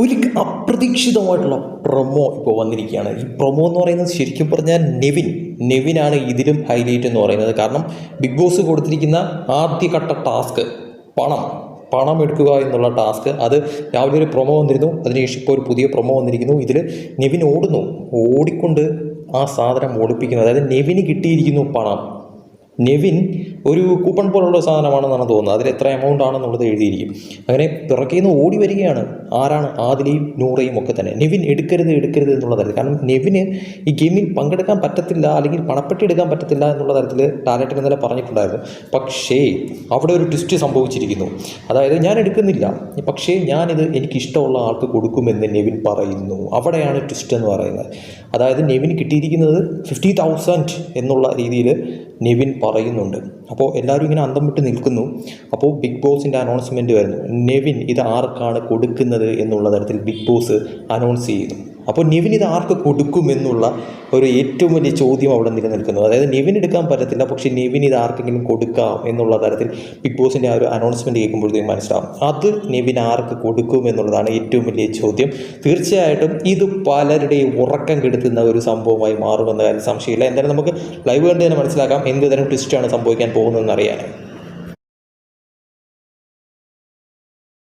ഒരു അപ്രതീക്ഷിതമായിട്ടുള്ള പ്രൊമോ ഇപ്പോൾ വന്നിരിക്കുകയാണ്. ഈ പ്രൊമോ എന്ന് പറയുന്നത് ശരിക്കും പറഞ്ഞാൽ നെവിൻ നെവിനാണ് ഇതിലും ഹൈലൈറ്റ് എന്ന് പറയുന്നത്. കാരണം ബിഗ് ബോസ് കൊടുത്തിരിക്കുന്ന ആദ്യഘട്ട ടാസ്ക് പണം പണം എടുക്കുക എന്നുള്ള ടാസ്ക് അത് രാവിലെ ഒരു പ്രൊമോ വന്നിരുന്നു അതിനുശേഷം ഇപ്പോൾ ഒരു പുതിയ പ്രൊമോ വന്നിരിക്കുന്നു. ഇതിൽ നെവിൻ ഓടുന്നു. ഓടിക്കൊണ്ട് ആ സാധനം ഓടിപ്പിക്കുന്നു. അതായത് നെവിന് കിട്ടിയിരിക്കുന്നു പണം. നെവിൻ ഒരു കൂപ്പൺ പോലുള്ള സാധനമാണെന്നാണ് തോന്നുന്നത്. അതിൽ എത്ര എമൗണ്ട് ആണെന്നുള്ളത് എഴുതിയിരിക്കും. അങ്ങനെ പിറക്കിൽ നിന്ന് ഓടി വരികയാണ് ആരാണ്? ആദിലയും നൂറയും ഒക്കെ തന്നെ. നെവിൻ എടുക്കരുത് എടുക്കരുത് എന്നുള്ള തരത്തിൽ. കാരണം നെവിന് ഈ ഗെയിമിൽ പങ്കെടുക്കാൻ പറ്റത്തില്ല അല്ലെങ്കിൽ പണപ്പെട്ടി എടുക്കാൻ പറ്റത്തില്ല എന്നുള്ള തരത്തിൽ ടാലറ്റിൽ ഇന്നലെ പറഞ്ഞിട്ടുണ്ടായിരുന്നു. പക്ഷേ അവിടെ ഒരു ട്വിസ്റ്റ് സംഭവിച്ചിരിക്കുന്നു. അതായത് ഞാൻ എടുക്കുന്നില്ല. പക്ഷേ ഞാനിത് എനിക്കിഷ്ടമുള്ള ആൾക്ക് കൊടുക്കുമെന്ന് നെവിൻ പറയുന്നു. അവിടെയാണ് ട്വിസ്റ്റ് എന്ന് പറയുന്നത്. അതായത് നെവിന് കിട്ടിയിരിക്കുന്നത് ഫിഫ്റ്റി തൗസൻഡ് എന്നുള്ള രീതിയിൽ നെവിൻ പറയുന്നുണ്ട്. അപ്പോൾ എല്ലാവരും ഇങ്ങനെ അന്തം വിട്ട് നിൽക്കുന്നു. അപ്പോൾ ബിഗ് ബോസിന്റെ അനൗൺസ്മെന്റ് വരുന്നു. നിവിൻ ഇത് ആർക്കാണ് കൊടുക്കുന്നത് എന്നുള്ള തരത്തിൽ ബിഗ് ബോസ് അനൗൺസ് ചെയ്യുന്നു. അപ്പോൾ നിവിൻ ഇത് ആർക്ക് കൊടുക്കുമെന്നുള്ള ഒരു ഏറ്റവും വലിയ ചോദ്യം അവിടെ നിലനിൽക്കുന്നു. അതായത് നിവിൻ എടുക്കാൻ പറ്റത്തില്ല പക്ഷേ നിവിൻ ഇത് ആർക്കെങ്കിലും കൊടുക്കാം എന്നുള്ള തരത്തിൽ ബിഗ് ബോസിന്റെ ആ ഒരു അനൗൺസ്മെന്റ് കേൾക്കുമ്പോഴത്തേക്കും മനസ്സിലാവും. അത് നിവിൻ ആർക്ക് കൊടുക്കും എന്നുള്ളതാണ് ഏറ്റവും വലിയ ചോദ്യം. തീർച്ചയായിട്ടും ഇത് പലരുടെയും ഉറക്കം കെടുത്തുന്ന ഒരു സംഭവമായി മാറുമെന്ന കാര്യം സംശയമില്ല. എന്തായാലും നമുക്ക് ലൈവ് കണ്ട് തന്നെ മനസ്സിലാക്കാം. എന്ത് തരം ട്വിസ്റ്റാണ് സംഭവിക്കാൻ പോകുന്നതെന്ന് അറിയാനായി.